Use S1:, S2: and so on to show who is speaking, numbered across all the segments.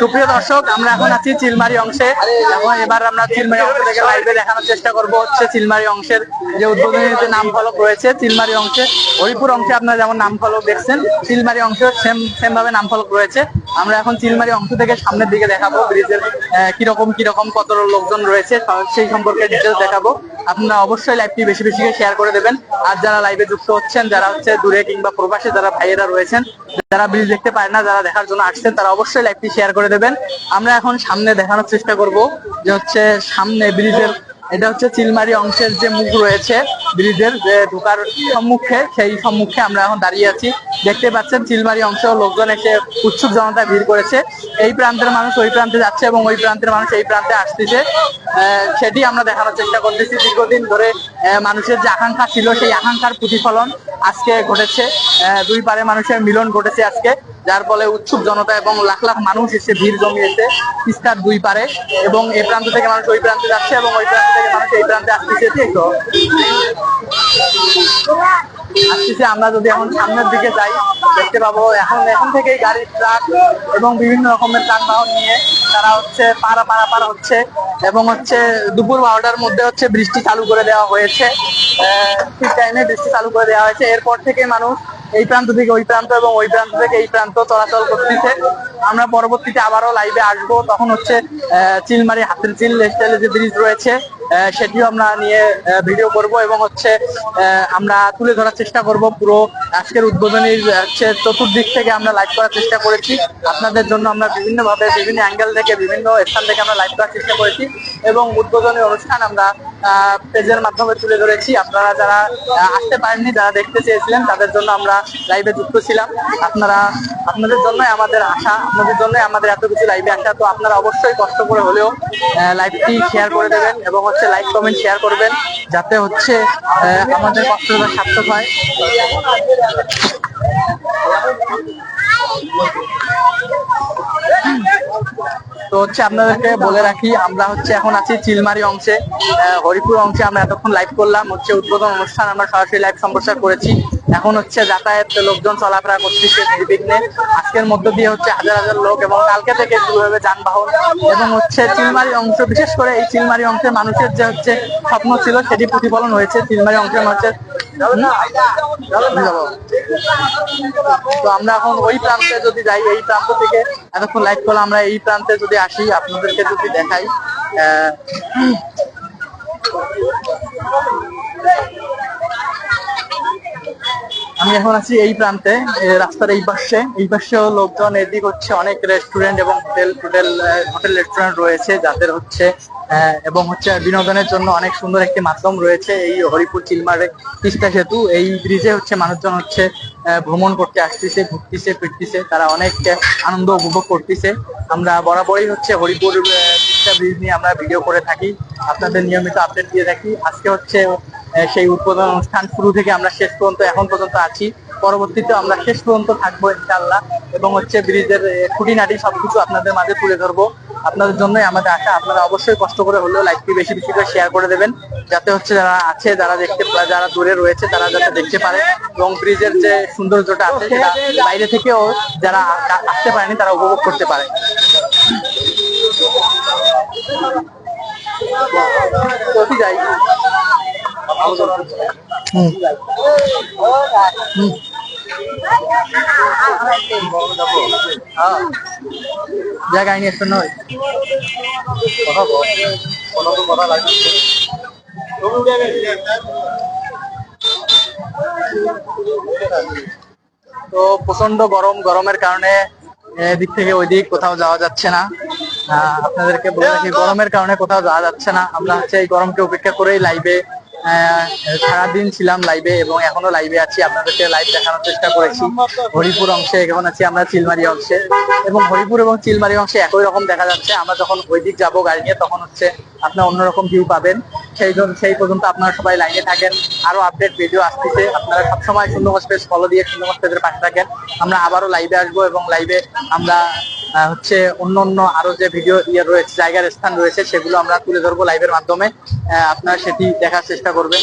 S1: সুপ্রিয় দর্শক, আমরা এখন আছি চিলমারি অংশে। এবং এবার আমরা চিলমারি অংশ থেকে লাইভে দেখানোর চেষ্টা করব হচ্ছে চিলমারি অংশের যে উদ্বোধনী যে নাম ফলক রয়েছে চিলমারি অংশে। হরিপুর অংশে আপনারা যেমন নাম ফলক দেখছেন, চিলমারি অংশে সেম সেম ভাবে নাম ফলক রয়েছে। আমরা এখন চিলমারি অংশ থেকে সামনের দিকে দেখাবো, ব্রিজের কীরকম কীরকম কত লোকজন রয়েছে সেই সম্পর্কে ডিটেলস দেখাবো। আপনারা অবশ্যই লাইভটি বেশি বেশি শেয়ার করে দেবেন। আর যারা লাইভে যুক্ত হচ্ছেন, যারা হচ্ছে দূরে কিংবা প্রবাসে যারা ভাইয়েরা রয়েছেন, যারা ব্রিজ দেখতে পায় না, যারা দেখার জন্য আসছেন, তারা অবশ্যই লাইভটি শেয়ার করে দেবেন। আমরা এখন সামনে দেখানোর চেষ্টা করব যে হচ্ছে সামনে ব্রিজের এটা হচ্ছে চিলমারি অংশের যে মুখ রয়েছে ব্রিজের ঢোকার সম্মুখে, সেই সম্মুখে আমরা এখন দাঁড়িয়ে আছি। দেখতে পাচ্ছেন চিলমারি অংশ লোকজন এসে উৎসুক জনতা ভিড় করেছে। এই প্রান্তের মানুষ ওই প্রান্তে যাচ্ছে এবং ওই প্রান্তের মানুষ এই প্রান্তে আসতেছে। সেটি আমরা দেখানোর চেষ্টা করতেছি। দীর্ঘদিন ধরে মানুষের যে আকাঙ্ক্ষা ছিল, সেই আকাঙ্ক্ষার প্রতিফলন আজকে ঘটেছে। দুই পারে মানুষের মিলন ঘটেছে আজকে, যার ফলে উৎসুক জনতা এবং লাখ লাখ মানুষ এসে ভিড় জমিয়েছে তিস্তার দুই পারে। এবং এই প্রান্ত থেকে মানুষ ওই প্রান্তে যাচ্ছে এবং ওই প্রান্ত থেকে মানুষ এই প্রান্তে আসতেছে ঠিক তো? আসতেছে, আমরা যদি এখন সামনের দিকে যাই, দেখতে পাবো এখন এখন থেকেই গাড়ি, ট্রাক এবং বিভিন্ন রকমের যানবাহন নিয়ে তারা হচ্ছে পাড়া পাড়া পার হচ্ছে এবং হচ্ছে দুপুর বারোটার মধ্যে হচ্ছে বৃষ্টি চালু করে দেওয়া হয়েছে। ঠিক টাইমে বৃষ্টি চালু করে দেওয়া হয়েছে। এরপর থেকে মানুষ এই প্রান্ত থেকে ওই প্রান্ত এবং ওই প্রান্ত থেকে এই প্রান্ত চলাচল করতেছে। আমরা পরবর্তীতে আবারও লাইভে আসব। তখন হচ্ছে চিলমারি হাতের চিল স্টাইলে যে ব্রিজ রয়েছে সেটিও আমরা নিয়ে ভিডিও করব এবং হচ্ছে আমরা তুলে ধরার চেষ্টা করব পুরো আজকের উদ্বোধনীর হচ্ছে চতুর্দিক থেকে আমরা লাইভ করার চেষ্টা করেছি। আপনাদের জন্য আমরা বিভিন্নভাবে, বিভিন্ন অ্যাঙ্গেল থেকে, বিভিন্ন স্থান থেকে আমরা লাইভ করার চেষ্টা করেছি এবং উদ্বোধনী অনুষ্ঠান আমরা পেজের মাধ্যমে তুলে ধরেছি। আপনারা যারা আসতে পারেননি, যারা দেখতে চেয়েছিলেন, তাদের জন্য আমরা লাইভে যুক্ত ছিলাম। আপনারা, আপনাদের জন্যই আমাদের আশা, আপনাদের জন্যই আমাদের এত কিছু লাইভে আসা তো আপনারা অবশ্যই কষ্ট করে হলেও লাইভটি শেয়ার করে দেবেন এবং হচ্ছে লাইক কমেন্ট শেয়ার করবেন, যাতে হচ্ছে আমাদের কষ্টটা সার্থক হয়। তো হচ্ছে আপনাদেরকে বলে রাখি, আমরা হচ্ছে এখন আছি চিলমারি অংশে। হরিপুর অংশে আমরা এতক্ষণ লাইভ করলাম। হচ্ছে উদ্বোধন অনুষ্ঠান আমরা সরাসরি লাইভ সম্প্রচার করেছি। এখন হচ্ছে যাতায়াত লোকজন চলাফেরা করতেছে নির্বিঘ্নে। আজকের মধ্য দিয়ে হচ্ছে হাজার হাজার লোক এবং কালকে থেকে শুরু হবে যানবাহন। এবং হচ্ছে চিলমারি অংশ, বিশেষ করে এই চিলমারি অংশের মানুষের যে হচ্ছে স্বপ্ন ছিল, সেটি প্রতিফলন হয়েছে। চিলমারি অংশের মানুষের। তো আমরা এখন ওই প্রান্তে যদি যাই এই প্রান্ত থেকে এতক্ষণ লাইভ করলে আমরা এই প্রান্তে যদি আসি আপনাদেরকে যদি দেখাই আহ, আমি এখন আছি এই প্রান্তে রাস্তার এই পাশে। এই পাশেও লোকজন এদিক হচ্ছে অনেক রেস্টুরেন্ট এবং হোটেল হোটেল হোটেল রেস্টুরেন্ট রয়েছে, যাদের হচ্ছে এবং হচ্ছে বিনোদনের জন্য অনেক সুন্দর একটি মাধ্যম রয়েছে এই হরিপুর চিলমারে তিস্তা সেতু। এই ব্রিজে হচ্ছে মানুষজন হচ্ছে ভ্রমণ করতে আসতেছে, ঘুরতেছে, ফিরতেছে। তারা অনেক আনন্দ উপভোগ করতেছে। আমরা বরাবরই হচ্ছে হরিপুর তিস্তা ব্রিজ নিয়ে আমরা ভিডিও করে থাকি। আপনাদের নিয়মিত আপডেট দিয়ে থাকি। আজকে হচ্ছে সেই উদ্বোধন অনুষ্ঠান শুরু থেকে আমরা শেষ পর্যন্ত, এখন পর্যন্ত আছি। পরবর্তীতে আমরা শেষ পর্যন্ত থাকব ইনশাল্লাহ এবং হচ্ছে ব্রিজের খুঁটিনাটি সবকিছু আপনাদের মাঝে তুলে ধরবো। আপনাদের জন্যই আমাদের আশা, আপনারা অবশ্যই কষ্ট করে হলেও লাইভটি বেশি বেশি করে শেয়ার করে দেবেন। যাতে হচ্ছে যারা আছে, যারা দেখতে যারা দূরে রয়েছে, তারা যাতে দেখতে পারে। এবং ব্রিজের যে সৌন্দর্যটা আছে, সেটা বাইরে থেকেও যারা আসতে পারেনি, তারা উপভোগ করতে পারে। তো প্রচণ্ড গরম, গরমের কারণে এদিক থেকে ওই দিক কোথাও যাওয়া যাচ্ছে না। আপনাদেরকে বলে রাখি, গরমের কারণে কোথাও যাওয়া যাচ্ছে না। আমরা হচ্ছে এই গরমকে উপেক্ষা করেই লাইভে সারাদিন ছিলাম লাইভে এবং এখনও লাইভে আছি। আপনাদেরকে লাইভ দেখানোর চেষ্টা করেছি। হরিপুর অংশে এখন আছি আমরা, চিলমারি অংশে। এবং হরিপুর এবং চিলমারি অংশে একই রকম দেখা যাচ্ছে। আমরা যখন ওই দিক যাব গাড়ি নিয়ে, তখন হচ্ছে আপনার অন্যরকম ভিউ পাবেন। সেই জন্য সেই পর্যন্ত আপনারা সবাই লাইনে থাকেন। আরও আপডেট ভিডিও আসতেছে। আপনারা সবসময় সুন্দর স্পেস ফলো দিয়ে সুন্দর স্পেসের পাশে থাকেন। আমরা আবারও লাইভে আসব এবং লাইভে আমরা হচ্ছে অন্য অন্য আরও যে ভিডিও ইয়ে রয়েছে জায়গার স্থান রয়েছে সেগুলো আমরা তুলে ধরবো লাইভের মাধ্যমে। আপনারা সেটি দেখার চেষ্টা করবেন।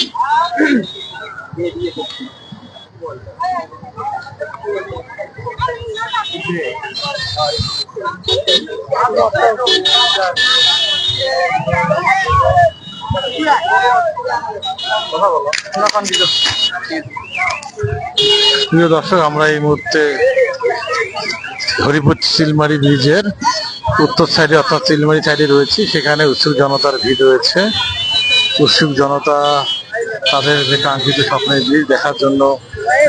S2: প্রিয় দর্শক আমরা এই মুহূর্তে হরিপুর চিলমারি ব্রিজের উত্তর সাইডে অর্থাৎ চিলমারি সাইডে রয়েছি। সেখানে উৎসুক জনতার ভিড় রয়েছে। উৎসুক জনতা তাদের যে কাঙ্ক্ষিত স্বপ্নের ব্রিজ দেখার জন্য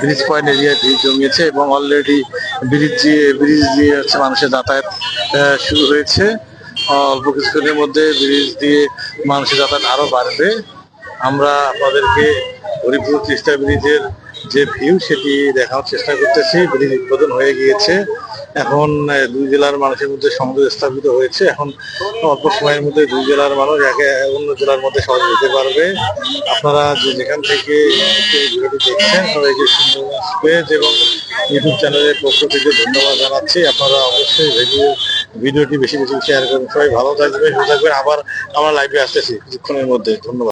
S2: ব্রিজ পয়েন্ট এরিয়ায় ভিড় জমিয়েছে এবং অলরেডি ব্রিজ দিয়ে ব্রিজ দিয়ে হচ্ছে মানুষের যাতায়াত শুরু হয়েছে। অল্প কিছুক্ষণের মধ্যে ব্রিজ দিয়ে মানুষের যাতায়াত আরও বাড়বে। আমরা আপনাদেরকে হরিপুর তিস্তা ব্রিজের যে ভিউ সেটি দেখানোর চেষ্টা করতেছি। ব্রিজ উদ্বোধন হয়ে গিয়েছে। এখন দুই জেলার মানুষের মধ্যে সংযোগ স্থাপিত হয়েছে। এখন অল্প সময়ের মধ্যে দুই জেলার মানুষ একে অন্য জেলার মধ্যে সহজে যেতে পারবে। আপনারা যে যেখান থেকে ভিডিওটি দেখছেন, সবাইকে সুন্দরবন পেজ এবং ইউটিউব চ্যানেলের পক্ষ থেকে ধন্যবাদ জানাচ্ছি। আপনারা অবশ্যই ভিডিও, ভিডিওটি বেশি বেশি শেয়ার করুন। সবাই ভালো থাকবেন থাকবেন। আবার আমরা লাইভে আসতেছি কিছুক্ষণের মধ্যে। ধন্যবাদ।